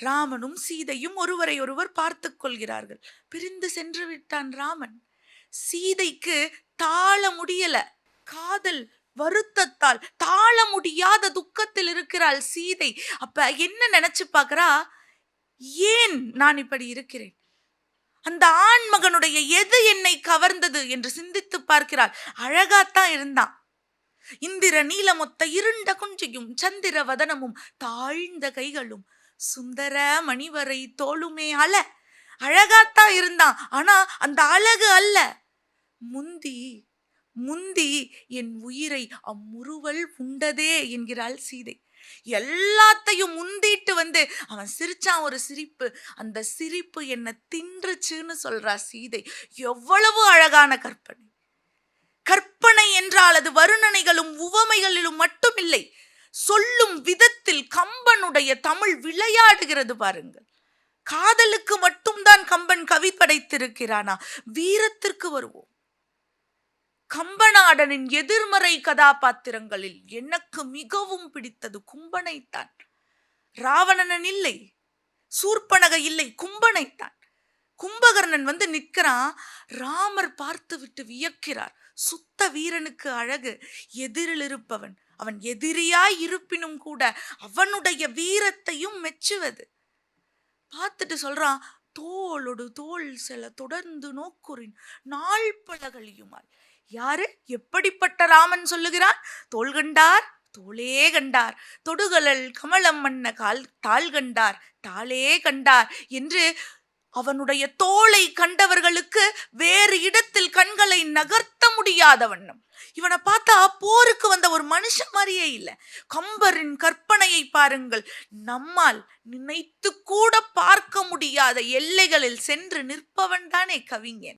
ராமனும் சீதையும் ஒருவரை ஒருவர் பார்த்து கொள்கிறார்கள். பிரிந்து சென்று விட்டான் ராமன். சீதைக்கு தாழ முடியல. காதல் வருத்தத்தால் தாழ முடியாத துக்கத்தில் இருக்கிறாள் சீதை. அப்ப என்ன நினைச்சு பார்க்கறா ஏன் நான் இப்படி இருக்கிறேன்? அந்த ஆண்மகனுடைய எது என்னை கவர்ந்தது என்று சிந்தித்து பார்க்கிறாள். அழகாத்தான் இருந்தான். இந்திர நீலமொத்த இருண்ட குஞ்சியும் சந்திர வதனமும் தாழ்ந்த கைகளும் சுந்தர மணிவரை தோளுமே அல. அழகாத்தான் இருந்தான் ஆனா அந்த அழகு அல்ல. முந்தி முந்தி என் உயிரை அம்முறுவல் உண்டதே என்கிறாள் சீதை. எல்லாத்தையும் முந்திட்டு வந்து அவன் சிரிச்சான் ஒரு சிரிப்பு அந்த சிரிப்பு என்ன தின்றுச்சுன்னு சொல்றா சீதை. எவ்வளவு அழகான கற்பனை. கற்பனை என்றால் அது வருணனைகளும் உவமைகளிலும் மட்டுமில்லை. சொல்லும் விதத்தில் கம்பனுடைய தமிழ் விளையாடுகிறது பாருங்கள். காதலுக்கு மட்டும்தான் கம்பன் கவி படைத்திருக்கிறானா? வீரத்திற்கு வருவோம். கம்பநாடனின் எதிர்மறை கதாபாத்திரங்களில் எனக்கு மிகவும் பிடித்தது கும்பனைத்தான். ராவணனன் இல்லை சூர்பனக இல்லை கும்பனைத்தான். கும்பகர்ணன் வந்து நிற்கிறான் ராமர் பார்த்து விட்டு வியக்கிறார். சுத்த வீரனுக்கு அழகு எதிரில் இருப்பவன். அவன் எதிரியாய் இருப்பினும் கூட அவனுடைய வீரத்தையும் மெச்சுவது. பார்த்துட்டு சொல்றான் தோளோடு தோல் செல தொடர்ந்து நோக்குறின் நாள் பழகழியுமாள் யாரு? எப்படிப்பட்ட ராமன் சொல்லுகிறான்? தோல் கண்டார் தோளே கண்டார். தொடுகலல் கமலம் மன்ன கால் தாள் கண்டார் தாளே கண்டார் என்று அவனுடைய தோளை கண்டவர்களுக்கு வேறு இடத்தில் கண்களை நகர்த்த முடியாத வண்ணம். இவனை பார்த்தா போருக்கு வந்த ஒரு மனுஷன் மாதிரியே இல்லை. கம்பரின் கற்பனையை பாருங்கள். நம்மால் நினைத்து கூட பார்க்க முடியாத எல்லைகளில் சென்று நிற்பவன் தானே கவிஞன்.